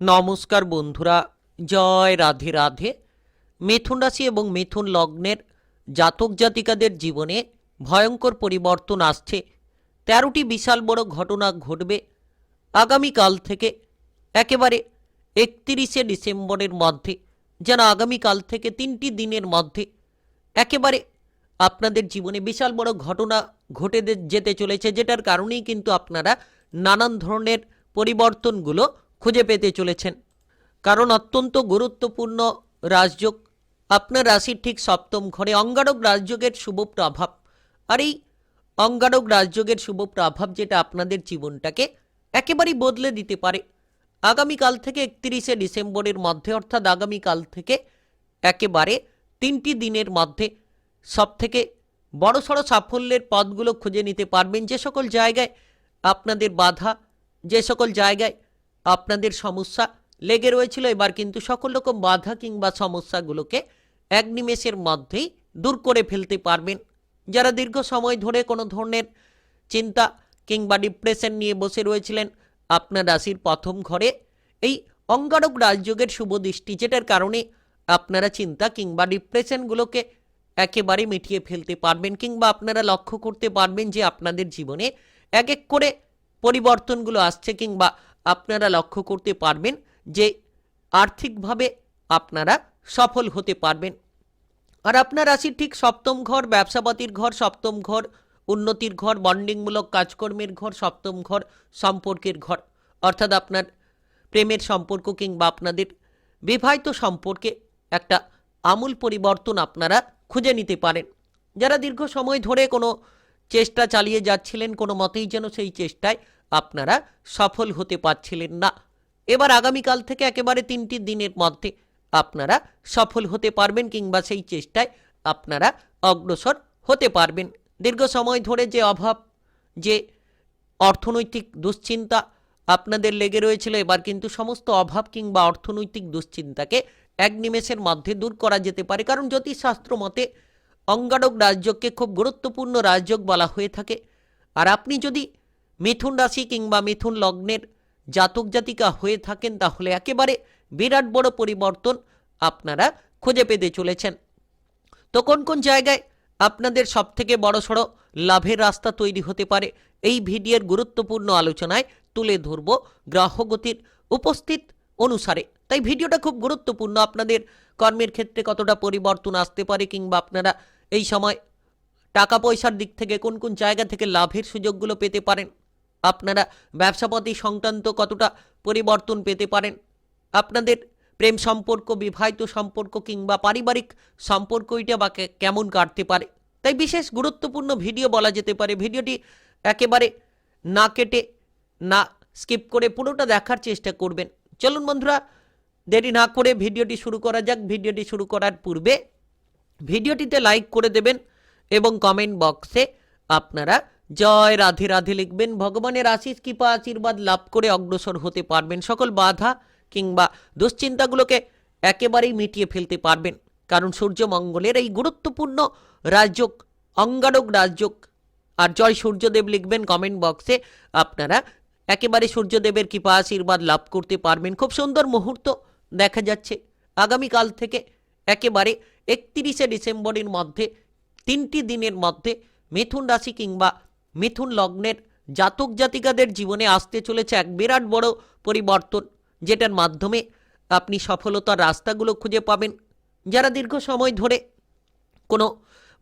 নমস্কার বন্ধুরা, জয় রাধে রাধে। মিথুন রাশি এবং মিথুন লগ্নের জাতক জাতিকাদের জীবনে ভয়ঙ্কর পরিবর্তন আসছে। তেরোটি বিশাল বড় ঘটনা ঘটবে আগামীকাল থেকে, একেবারে একত্রিশে ডিসেম্বরের মধ্যে, যেন আগামীকাল থেকে তিনটি দিনের মধ্যে, একেবারে আপনাদের জীবনে বিশাল বড় ঘটনা ঘটে যেতে চলেছে, যেটার কারণেই কিন্তু আপনারা নানান ধরনের পরিবর্তনগুলো খুঁজে পেতে চলেছেন। কারণ অত্যন্ত গুরুত্বপূর্ণ রাজযোগ। আপনার রাশির ঠিক সপ্তম ঘরে অঙ্গারক রাজযোগের শুভ প্রভাব। আর এই অঙ্গারক রাজযোগের শুভ প্রভাব যেটা আপনাদের জীবনটাকে একেবারেই বদলে দিতে পারে। আগামীকাল থেকে একত্রিশে ডিসেম্বরের মধ্যে অর্থাৎ আগামীকাল থেকে একেবারে তিনটি দিনের মধ্যে সবথেকে বড়সড় সাফল্যের পথগুলো খুঁজে নিতে পারবেন যে সকল জায়গায় আপনাদের বাধা, যে সকল জায়গায় আপনাদের সমস্যা লেগে রয়েছিল। এবার কিন্তু সকল রকম বাধা কিংবা সমস্যাগুলোকে এক নিমেষের মধ্যেই দূর করে ফেলতে পারবেন। যারা দীর্ঘ সময় ধরে কোনো ধরনের চিন্তা কিংবা ডিপ্রেশন নিয়ে বসে রয়েছিলেন, আপনার রাশির প্রথম ঘরে এই অঙ্গারক রাজযোগের শুভ দৃষ্টি, যেটার কারণে আপনারা চিন্তা কিংবা ডিপ্রেশনগুলোকে একেবারে মিটিয়ে ফেলতে পারবেন কিংবা আপনারা লক্ষ্য করতে পারবেন যে আপনাদের জীবনে এক এক করে পরিবর্তনগুলো আসছে কিংবা আপনারা লক্ষ্য করতে পারবেন যে আর্থিকভাবে আপনারা সফল হতে পারবেন। আর আপনার রাশির ঠিক সপ্তম ঘর, ব্যবসাপাতির ঘর, সপ্তম ঘর, উন্নতির ঘর, বন্ডিংমূলক কাজকর্মের ঘর, সপ্তম ঘর, সম্পর্কের ঘর। অর্থাৎ আপনার প্রেমের সম্পর্ক কিংবা আপনাদের বিবাহিত সম্পর্কে একটা আমূল পরিবর্তন আপনারা খুঁজে নিতে পারেন। যারা দীর্ঘ সময় ধরে কোনো চেষ্টা চালিয়ে যাচ্ছিলেন, কোনো মতেই যেন সেই চেষ্টায় আপনারা সফল হতে পারছিলেন না। এবার আগামীকাল থেকে একেবারে তিনটি দিনের মধ্যে আপনারা সফল হতে পারবেন কিংবা সেই চেষ্টায় আপনারা অগ্রসর হতে পারবেন। দীর্ঘ সময় ধরে যে অভাব, যে অর্থনৈতিক দুশ্চিন্তা আপনাদের লেগে রয়েছিল, এবার কিন্তু সমস্ত অভাব কিংবা অর্থনৈতিক দুশ্চিন্তাকে এক নিমেষের মধ্যে দূর করা যেতে পারে। কারণ জ্যোতিষশাস্ত্র মতে অঙ্গারক রাজযোগকে খুব গুরুত্বপূর্ণ রাজযোগ বলা হয়ে থাকে। আর আপনি যদি মিথুন রাশি কিংবা মিথুন লগ্নের জাতক জাতিকা হয়ে থাকেন, তাহলে একেবারে বিরাট বড় পরিবর্তন আপনারা খুঁজে পেতে চলেছেন। তো কোন কোন জায়গায় আপনাদের সবথেকে বড় সড়ো লাভের রাস্তা তৈরি হতে পারে, এই ভিডিওর গুরুত্বপূর্ণ আলোচনায় তুলে ধরব গ্রহগতির উপস্থিত অনুসারে। তাই ভিডিওটা খুব গুরুত্বপূর্ণ, আপনাদের কর্মের ক্ষেত্রে কতটা পরিবর্তন আসতে পারে কিংবা আপনারা এই সময় টাকা পয়সার দিক থেকে কোন কোন জায়গা থেকে লাভের সুযোগগুলো পেতে পারেন। আপনারা ব্যবসাপাতি সংক্রান্ত কতটা পরিবর্তন পেতে পারেন? আপনাদের প্রেম সম্পর্ক, বিবাহিত সম্পর্ক কিংবা পারিবারিক সম্পর্কইটা বা কেমন কাটতে পারে? তাই বিশেষ গুরুত্বপূর্ণ ভিডিও বলা যেতে পারে। ভিডিওটি একেবারে না কেটে, না স্কিপ করে পুরোটা দেখার চেষ্টা করবেন। চলুন বন্ধুরা, দেরি না করে ভিডিওটি শুরু করা যাক। ভিডিওটি শুরু করার পূর্বে ভিডিওটিতে লাইক করে দেবেন এবং কমেন্ট বক্সে আপনারা জয়, রাধে রাধে লিখবেন। ভগবানের আশিস, কৃপা, আশীর্বাদ লাভ করে অগ্রসর হতে পারবেন। সকল বাধা কিংবা দুশ্চিন্তাগুলোকে একেবারেই মিটিয়ে ফেলতে পারবেন। কারণ সূর্যমঙ্গলের এই গুরুত্বপূর্ণ রাজযোগ, অঙ্গারক রাজযোগ। আর জয় সূর্যদেব লিখবেন কমেন্ট বক্সে আপনারা একেবারে সূর্যদেবের কৃপা, আশীর্বাদ লাভ করতে পারবেন। খুব সুন্দর মুহূর্ত দেখা যাচ্ছে। আগামীকাল থেকে একেবারে একত্রিশে ডিসেম্বরের মধ্যে, তিনটি দিনের মধ্যে মিথুন রাশি কিংবা মিথুন লগ্নের জাতক জাতিকাদের জীবনে আসতে চলেছে এক বিরাট বড় পরিবর্তন, যেটার মাধ্যমে আপনি সফলতার রাস্তাগুলো খুঁজে পাবেন। যারা দীর্ঘ সময় ধরে কোনো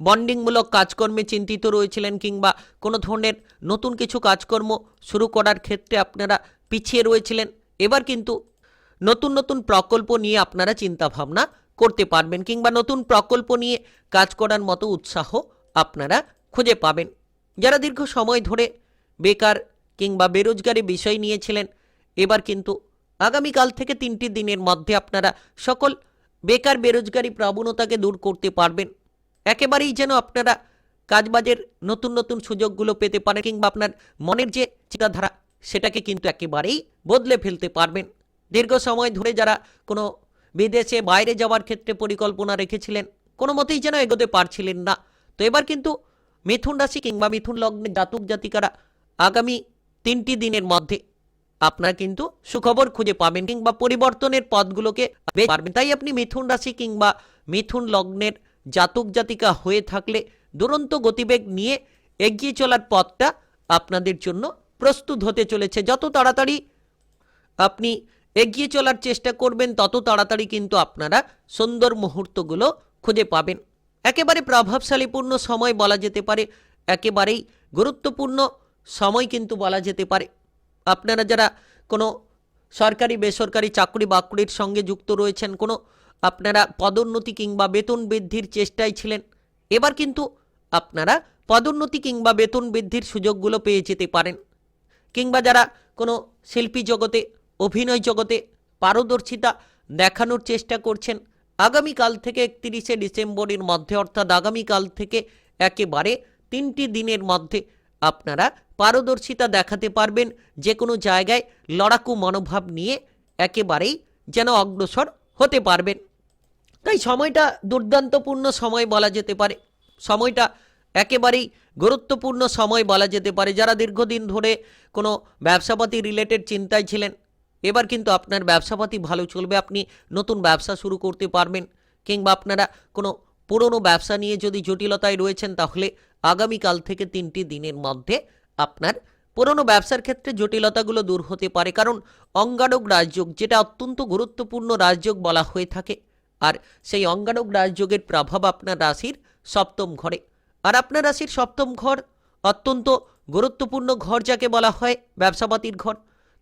বন্ডিংমূলক কাজকর্মে চিন্তিত রয়েছিলেন কিংবা কোনো ধরনের নতুন কিছু কাজকর্ম শুরু করার ক্ষেত্রে আপনারা পিছিয়ে রয়েছিলেন, এবার কিন্তু নতুন নতুন প্রকল্প নিয়ে আপনারা চিন্তা ভাবনা করতে পারবেন কিংবা নতুন প্রকল্প নিয়ে কাজ করার মতো উৎসাহ আপনারা খুঁজে পাবেন। যারা দীর্ঘ সময় ধরে বেকার কিংবা বেরোজগারি বিষয় নিয়েছিলেন, এবার কিন্তু আগামীকাল থেকে তিনটি দিনের মধ্যে আপনারা সকল বেকার বেরোজগারি প্রবণতাকে দূর করতে পারবেন। একেবারেই যেন আপনারা কাজবাজের নতুন নতুন সুযোগগুলো পেতে পারেন কিংবা আপনার মনের যে চিন্তাধারা, সেটাকে কিন্তু একেবারেই বদলে ফেলতে পারবেন। দীর্ঘ সময় ধরে যারা কোনো বিদেশে বাইরে যাওয়ার ক্ষেত্রে পরিকল্পনা রেখেছিলেন, কোনো মতেই যেন এগোতে পারছিলেন না। তো এবার কিন্তু মিথুন রাশি কিংবা মিথুন লগ্নের জাতক জাতিকারা আগামী তিনটি দিনের মধ্যে আপনারা কিন্তু সুখবর খুঁজে পাবেন কিংবা পরিবর্তনের পথগুলোকে পারবেন। তাই আপনি মিথুন রাশি কিংবা মিথুন লগ্নের জাতক জাতিকা হয়ে থাকলে দুরন্ত গতিবেগ নিয়ে এগিয়ে চলার পথটা আপনাদের জন্য প্রস্তুত হতে চলেছে। যত তাড়াতাড়ি আপনি এগিয়ে চলার চেষ্টা করবেন, তত তাড়াতাড়ি কিন্তু আপনারা সুন্দর মুহূর্তগুলো খুঁজে পাবেন। একেবারে প্রভাবশালীপূর্ণ সময় বলা যেতে পারে, একেবারেই গুরুত্বপূর্ণ সময় কিন্তু বলা যেতে পারে। আপনারা যারা কোনো সরকারি, বেসরকারি চাকরি বাকরির সঙ্গে যুক্ত রয়েছেন, কোনো আপনারা পদোন্নতি কিংবা বেতন বৃদ্ধির চেষ্টায় ছিলেন, এবার কিন্তু আপনারা পদোন্নতি কিংবা বেতন বৃদ্ধির সুযোগগুলো পেয়ে যেতে পারেন। কিংবা যারা কোনো শিল্পী জগতে, অভিনয় জগতে পারদর্শিতা দেখানোর চেষ্টা করছেন আগামীকাল থেকে একত্রিশে ডিসেম্বরের মধ্যে, অর্থাৎ আগামীকাল থেকে একেবারে তিনটি দিনের মধ্যে আপনারা পারদর্শিতা দেখাতে পারবেন। যে কোনো জায়গায় লড়াকু মনোভাব নিয়ে একেবারেই যেন অগ্রসর হতে পারবেন। তাই সময়টা দুর্দান্তপূর্ণ সময় বলা যেতে পারে। সময়টা একেবারেই গুরুত্বপূর্ণ সময় বলা যেতে পারে। যারা দীর্ঘদিন ধরে কোনো ব্যবসাপাতি রিলেটেড চিন্তায় ছিলেন এবার কিন্তু আপনার ব্যবসাপাতি ভালো চলবে, আপনি নতুন ব্যবসা শুরু করতে পারবেন। কিংবা আপনারা কোনো পুরনো ব্যবসা নিয়ে যদি জটিলতায় রয়েছেন, তাহলে আগামীকাল থেকে তিনটি দিনের মধ্যে আপনার পুরনো ব্যবসার ক্ষেত্রে জটিলতাগুলো দূর হতে পারে। কারণ অঙ্গারক রাজযোগ, যেটা অত্যন্ত গুরুত্বপূর্ণ রাজযোগ বলা হয়ে থাকে, আর সেই অঙ্গারক রাজযোগের প্রভাব আপনার রাশির সপ্তম ঘরে। আর আপনার রাশির সপ্তম ঘর অত্যন্ত গুরুত্বপূর্ণ ঘর, যাকে বলা হয় ব্যবসাপাতির ঘর।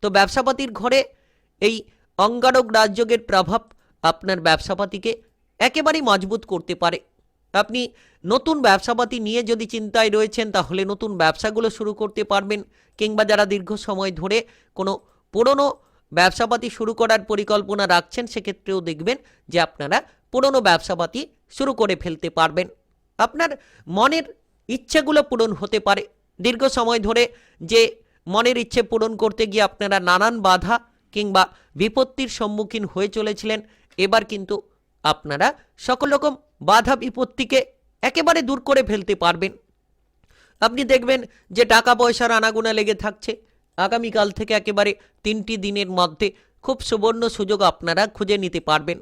তো ব্যবসাপাতির ঘরে এই অঙ্গারক রাজযোগের প্রভাব আপনার ব্যবসাপাতিকে একেবারেই মজবুত করতে পারে। আপনি নতুন ব্যবসাপাতি নিয়ে যদি চিন্তায় রয়েছেন, তাহলে নতুন ব্যবসাগুলো শুরু করতে পারবেন কিংবা যারা দীর্ঘ সময় ধরে কোনো পুরনো ব্যবসাপাতি শুরু করার পরিকল্পনা রাখছেন, সেক্ষেত্রেও দেখবেন যে আপনারা পুরনো ব্যবসাপাতি শুরু করে ফেলতে পারবেন। আপনার মনের ইচ্ছেগুলো পূরণ হতে পারে। দীর্ঘ সময় ধরে যে মনের ইচ্ছে পূরণ করতে গিয়ে আপনারা নানান বাধা কিংবা বিপত্তির সম্মুখীন হয়ে চলেছিলেন। এবার কিন্তু আপনারা সকল রকম বাধা বিপত্তিকে একেবারে দূর করে ফেলতে পারবেন। আপনি দেখবেন যে টাকা পয়সার আনাগোনা লেগে থাকছে। আগামীকাল থেকে একেবারে তিনটি দিনের মধ্যে খুব সুবর্ণ সুযোগ আপনারা খুঁজে নিতে পারবেন।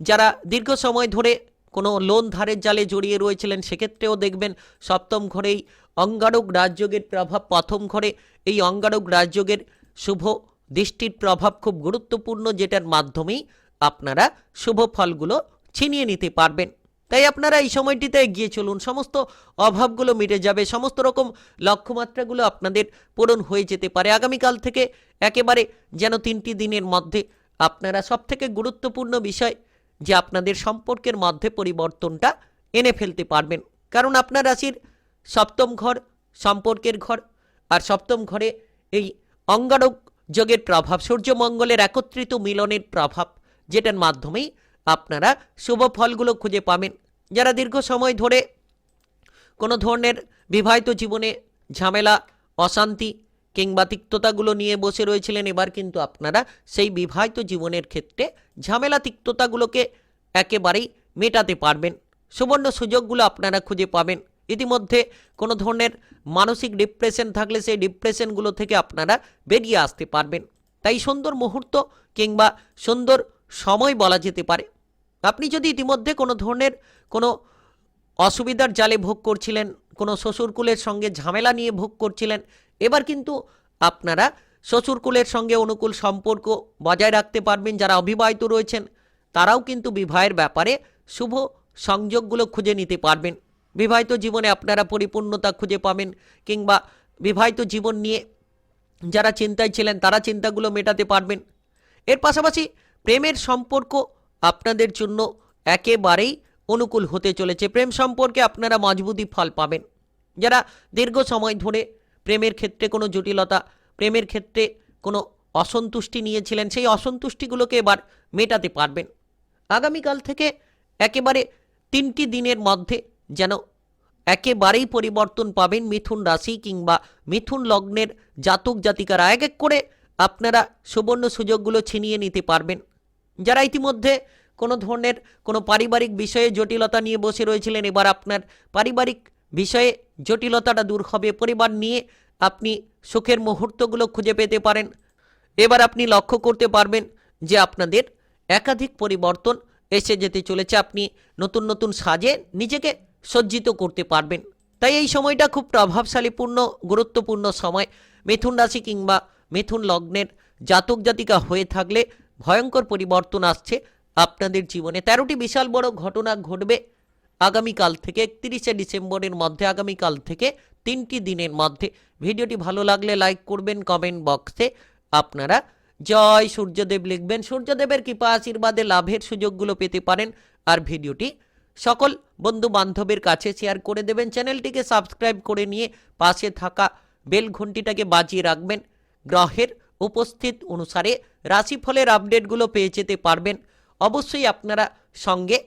যারা দীর্ঘ সময় ধরে কোনো লোন ধারের জালে জড়িয়ে রয়েছিলেন, সেক্ষেত্রেও দেখবেন সপ্তম ঘরেই অঙ্গারক রাজযোগের প্রভাব প্রথম ঘরে। এই অঙ্গারক রাজযোগের শুভ দৃষ্টির প্রভাব খুব গুরুত্বপূর্ণ, যেটার মাধ্যমেই আপনারা শুভ ফলগুলো ছিনিয়ে নিতে পারবেন। তাই আপনারা এই সময়টিতে এগিয়ে চলুন। সমস্ত অভাবগুলো মিটে যাবে। সমস্ত রকম লক্ষ্যমাত্রাগুলো আপনাদের পূরণ হয়ে যেতে পারে। আগামীকাল থেকে একেবারে যেন তিনটি দিনের মধ্যে আপনারা সবথেকে গুরুত্বপূর্ণ বিষয়, যে আপনাদের সম্পর্কের মধ্যে পরিবর্তনটা এনে ফেলতে পারবেন। কারণ আপনার রাশির সপ্তম ঘর, সম্পর্কের ঘর আর সপ্তম ঘরে এই অঙ্গারক যোগের প্রভাব সূর্যমঙ্গলের একত্রিত মিলনের প্রভাব, যেটার মাধ্যমেই আপনারা শুভ ফলগুলো খুঁজে পাবেন। যারা দীর্ঘ সময় ধরে কোনো ধরনের বিবাহিত জীবনে ঝামেলা, অশান্তি কিংবা তিক্ততাগুলো নিয়ে বসে রয়েছিলেন, এবার কিন্তু আপনারা সেই বিবাহিত জীবনের ক্ষেত্রে ঝামেলা, তিক্ততাগুলোকে একেবারেই মেটাতে পারবেন। সুবর্ণ সুযোগগুলো আপনারা খুঁজে পাবেন। ইতিমধ্যে কোনো ধরনের মানসিক ডিপ্রেশন থাকলে সেই ডিপ্রেশনগুলো থেকে আপনারা বেরিয়ে আসতে পারবেন। তাই সুন্দর মুহূর্ত কিংবা সুন্দর সময় বলা যেতে পারে। আপনি যদি ইতিমধ্যে কোনো ধরনের কোনো অসুবিধার জালে ভোগ করছিলেন, কোনো শ্বশুরকুলের সঙ্গে ঝামেলা নিয়ে ভোগ করছিলেন, এবার কিন্তু আপনারা শ্বশুরকুলের সঙ্গে অনুকূল সম্পর্ক বজায় রাখতে পারবেন, যারা অবিবাহিত রয়েছেন, তারাও কিন্তু বিবাহের ব্যাপারে শুভ সংযোগগুলো খুঁজে নিতে পারবেন। বিবাহিত জীবনে আপনারা পরিপূর্ণতা খুঁজে পাবেন, কিংবা বিবাহিত জীবন নিয়ে যারা চিন্তায় ছিলেন, তারা চিন্তাগুলো মেটাতে পারবেন। এর পাশাপাশি প্রেমের সম্পর্ক আপনাদের জন্য একেবারেই অনুকূল হতে চলেছে। প্রেম সম্পর্কে আপনারা মজবুতি ফল পাবেন। যারা দীর্ঘ সময় ধরে প্রেমের ক্ষেত্রে কোনো জটিলতা, প্রেমের ক্ষেত্রে কোনো অসন্তুষ্টি নিয়েছিলেন, সেই অসন্তুষ্টিগুলোকে এবার মেটাতে পারবেন। আগামীকাল থেকে একেবারে তিনটি দিনের মধ্যে যেন একেবারেই পরিবর্তন পাবেন মিথুন রাশি কিংবা মিথুন লগ্নের জাতক জাতিকারা। এক এক করে আপনারা সুবর্ণ সুযোগগুলো ছিনিয়ে নিতে পারবেন। যারা ইতিমধ্যে কোনো ধরনের কোনো পারিবারিক বিষয়ে জটিলতা নিয়ে বসে রয়েছিলেন, এবার আপনার পারিবারিক বিষয়ে জটিলতাটা দূর হবে। পরিবার নিয়ে আপনি সুখের মুহূর্তগুলো খুঁজে পেতে পারেন। এবার আপনি লক্ষ্য করতে পারবেন যে আপনাদের একাধিক পরিবর্তন এসে যেতে চলেছে। আপনি নতুন নতুন সাজে নিজেকে সজ্জিত করতে পারবেন। তাই এই সময়টা খুব প্রভাবশালীপূর্ণ, গুরুত্বপূর্ণ সময়। মিথুন রাশি কিংবা মিথুন লগ্নের জাতক জাতিকা হয়ে থাকলে ভয়ঙ্কর পরিবর্তন আসছে আপনাদের জীবনে। তেরোটি বিশাল বড় ঘটনা ঘটবে আগামীকাল থেকে, একত্রিশে ডিসেম্বরের মধ্যে, আগামীকাল থেকে তিনটি দিনের মধ্যে। ভিডিওটি ভালো লাগলে লাইক করবেন, কমেন্ট বক্সে আপনারা জয় সূর্যদেব লিখবেন। সূর্যদেবের কৃপা আশীর্বাদে লাভের সুযোগগুলো পেতে পারেন। আর ভিডিওটি সকল বন্ধু বান্ধবের কাছে শেয়ার করে দেবেন। চ্যানেলটিকে সাবস্ক্রাইব করে নিয়ে পাশে থাকা বেল ঘন্টিটাকে বাজিয়ে রাখবেন। গ্রহের উপস্থিত অনুসারে রাশিফলের আপডেটগুলো পেয়ে যেতে পারবেন। অবশ্যই আপনারা সঙ্গে